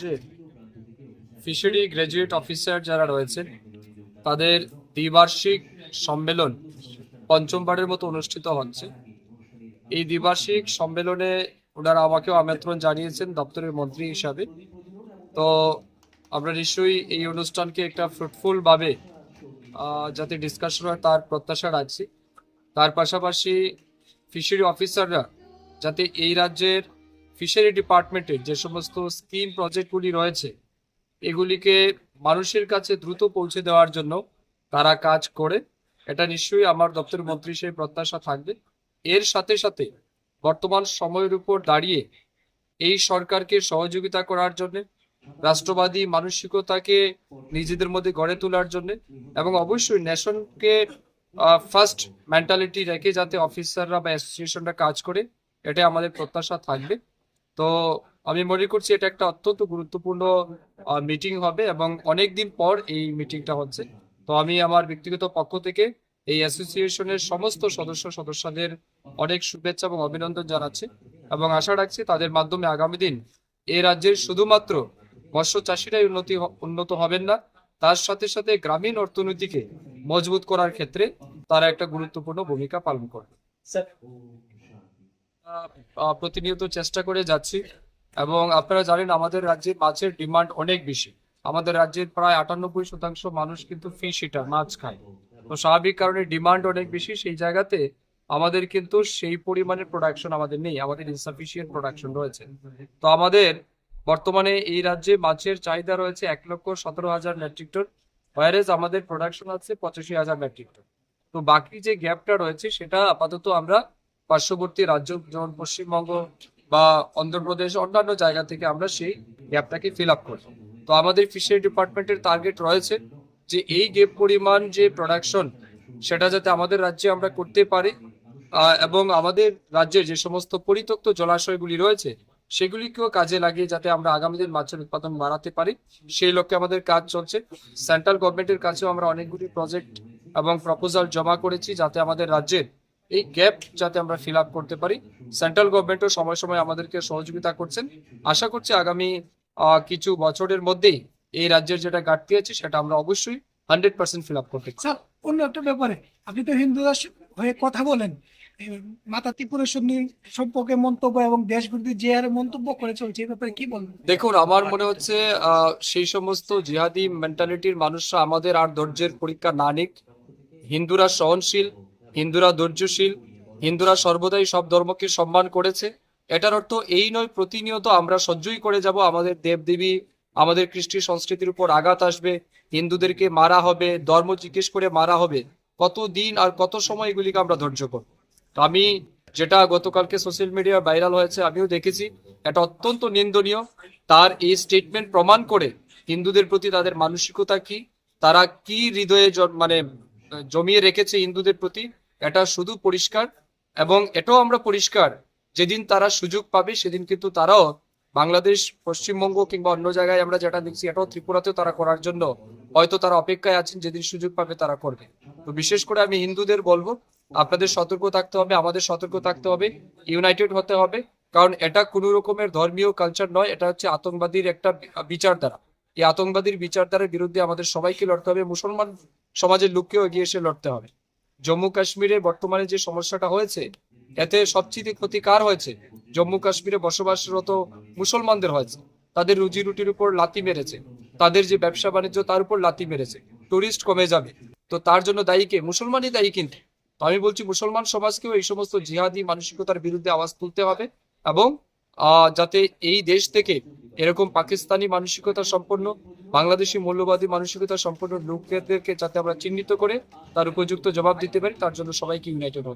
যে fishery graduate officer যারা রয়েছেন, তাদের দ্বিবার্ষিক সম্মেলন পঞ্চমবারের মতো অনুষ্ঠিত হচ্ছে। এই দ্বিবার্ষিক সম্মেলনে ওনারা আমাকেও আমন্ত্রণ জানিয়েছেন দপ্তরের মন্ত্রী হিসাবে। তো আমরা নিশ্চয়ই এই অনুষ্ঠানকে একটা ফ্রুটফুল ভাবে যাতে ডিসকাশন হয় তার প্রত্যাশা রাখছি। তার পাশাপাশি ফিশারি অফিসাররা যাতে এই রাজ্যের ফিশারি ডিপার্টমেন্টের যে সমস্ত স্কিম প্রজেক্টগুলি রয়েছে, এগুলিকে মানুষের কাছে দ্রুত পৌঁছে দেওয়ার জন্য তারা কাজ করে। এটা নিশ্চয়ই আমার দপ্তর মন্ত্রী সেই প্রত্যাশা থাকবে। এর সাথে সাথে বর্তমান সময়ের উপর দাঁড়িয়ে এই সরকারকে সহযোগিতা করার জন্য, রাষ্ট্রবাদী মানসিকতাকে নিজেদের মধ্যে গড়ে তোলার জন্য এবং অবশ্যই ন্যাশনকে ফার্স্ট মেন্টালিটি রেখে যাতে অফিসাররা বা অ্যাসোসিয়েশনরা কাজ করে এটা আমাদের প্রত্যাশা থাকবে। তো আমি মনে করছি এটা একটা অত্যন্ত গুরুত্বপূর্ণ মিটিং হবে এবং অনেক দিন পর এই মিটিংটা হচ্ছে। তো আমি আমার ব্যক্তিগত পক্ষ থেকে এই অ্যাসোসিয়েশনের সমস্ত সদস্য সদস্যদের অনেক শুভেচ্ছা এবং অভিনন্দন জানাচ্ছি এবং আশা রাখছি তাদের মাধ্যমে আগামী দিন এই রাজ্যের শুধুমাত্র মৎস্য চাষিরাই উন্নতি উন্নত হবেন না তার সাথে সাথে গ্রামীণ অর্থনীতিকে মজবুত করার ক্ষেত্রে তারা একটা গুরুত্বপূর্ণ ভূমিকা পালন আহ, প্রতিনিয়ত চেষ্টা করে যাচ্ছি। এবং আপনারা জানেন, আমাদের রাজ্যে মাছের ডিমান্ড অনেক বেশি। আমাদের রাজ্যের প্রায় আটানব্বই শতাংশ মানুষ কিন্তু ফিশ ইটার মাছ খায়। তো স্বাভাবিক কারণে ডিমান্ড অনেক বেশি, সেই জায়গাতে আমাদের কিন্তু সেই পরিমাণের প্রোডাকশন আমাদের নেই। আমাদের ইনসাফিসিয়েন্ট প্রোডাকশন রয়েছে। তো আমাদের বর্তমানে এই রাজ্যে মাছের চাহিদা রয়েছে এক লক্ষ সতেরো হাজার মেট্রিক টন ওয়ারেজ আমাদের প্রোডাকশন আছে পঁচাশি হাজার মেট্রিক টন তো বাকি যে গ্যাপটা রয়েছে, সেটা আপাতত আমরা পার্শ্ববর্তী রাজ্য, যেমন পশ্চিমবঙ্গ বা অন্ধ্রপ্রদেশ, অন্যান্য জায়গা থেকে আমরা সেই গ্যাপটাকে ফিল আপ করি। তো আমাদের ফিশারি ডিপার্টমেন্টের টার্গেট রয়েছে যে এই গ্যাপ পরিমাণ যে প্রোডাকশন সেটা যাতে আমাদের রাজ্যে আমরা করতে পারি। এবং আমাদের রাজ্যে যে সমস্ত পরিত্যক্ত জলাশয়গুলি রয়েছে, সেগুলিকেও কাজে লাগিয়ে যাতে আমরা আগামী দিন মাছের উৎপাদন বাড়াতে পারি। সেই লক্ষ্যে আমাদের কাজ চলছে। সেন্ট্রাল গভর্নমেন্টের কাছেও আমরা অনেকগুলি প্রজেক্ট এবং প্রপোজাল জমা করেছি যাতে আমাদের রাজ্যের এই গ্যাপ যাতে আমরা ফিল আপ করতে পারি। সেন্ট্রাল গভর্নমেন্টও সময় সময় আমাদেরকে সহযোগিতা করছেন। আশা করছি আগামী কিছু বছরের মধ্যেই এই রাজ্যের যেটা ঘাটতি আছে সেটা আমরা অবশ্যই হান্ড্রেড পার্সেন্ট ফিল আপ করতে স্যার অন্য একটা ব্যাপারে আপনি তো হিন্দু হয়ে কথা বলেন। মাতা ত্রিপুরের সঙ্গে সম্পর্কে মন্তব্য এবং দেশ বিরোধী যে হারে মন্তব্য করে চলছে এই ব্যাপারে কি বলবেন? দেখুন আমার মনে হচ্ছে আহ, সেই সমস্ত জিহাদি মেন্টালিটির মানুষরা আমাদের আর ধৈর্যের পরীক্ষা না নিক। হিন্দুরা সহনশীল হিন্দুরা ধৈর্যশীল হিন্দুরা সর্বদাই সব ধর্মকে সম্মান করেছে। এটার অর্থ এই নয়, প্রতিনিয়ত আমরা সহ্যই করে যাব, আমাদের দেবদেবী, আমাদের কৃষ্টি সংস্কৃতির উপর আঘাত আসবে, হিন্দুদেরকে মারা হবে, ধর্ম জিজ্ঞেস করে মারা হবে। কত দিন আর কত সময় এগুলিকে আমরা ধৈর্য করব? আমি যেটা গতকালকে সোশ্যাল মিডিয়া ভাইরাল হয়েছে, আমিও দেখেছি, এটা অত্যন্ত নিন্দনীয়। তার এই স্টেটমেন্ট প্রমাণ করে হিন্দুদের প্রতি তাদের মানসিকতা কি, তারা কি হৃদয়ে মানে জমিয়ে রেখেছে হিন্দুদের প্রতি এটা শুধু পরিষ্কার এবং এটাও আমরা পরিষ্কার। যেদিন তারা সুযোগ পাবে, সেদিন কিন্তু তারাও বাংলাদেশ, পশ্চিমবঙ্গ কিংবা অন্য জায়গায় আমরা যেটা দেখছি, এটাও ত্রিপুরাতেও তারা করার জন্য হয়তো তারা অপেক্ষায় আছেন, যেদিন সুযোগ পাবে তারা করবে। তো বিশেষ করে আমি হিন্দুদের বলব, আপনাদের সতর্ক থাকতে হবে, আমাদের সতর্ক থাকতে হবে ইউনাইটেড হতে হবে, কারণ এটা কোনো রকমের ধর্মীয় কালচার নয়, এটা হচ্ছে আতঙ্কবাদীর একটা বি- বিচারধারা। এই আতঙ্কবাদীর বিচারধারার বিরুদ্ধে আমাদের সবাইকে লড়তে হবে, মুসলমান সমাজের লোককেও এগিয়ে এসে লড়তে হবে। জম্মু কাশ্মীরে বর্তমানে যে সমস্যাটা হয়েছে, এতে সবচেয়ে ক্ষতি কার হয়েছে জম্মু কাশ্মীরে বসবাসরত মুসলমানদের হয়েছে। তাদের রুজি রুটির উপর লাথি মেরেছে। তাদের যে ব্যবসা বাণিজ্য, তার উপর লাথি মেরেছে। টুরিস্ট কমে যাবে। তো তার জন্য দায়ী কে? মুসলমানই দায়ী কিন্তু। তো আমি বলছি, মুসলমান সমাজকেও এই সমস্ত জিহাদি মানসিকতার বিরুদ্ধে আওয়াজ তুলতে হবে এবং যাতে এই দেশ থেকে এরকম পাকিস্তানি মানসিকতা সম্পন্ন বাংলাদেশি মূল্যবাদী মানসিকতা সম্পন্ন লোকদেরকে যাতে আমরা চিহ্নিত করে তার উপযুক্ত জবাব দিতে পারি, তার জন্য সবাইকে ইউনাইটেড।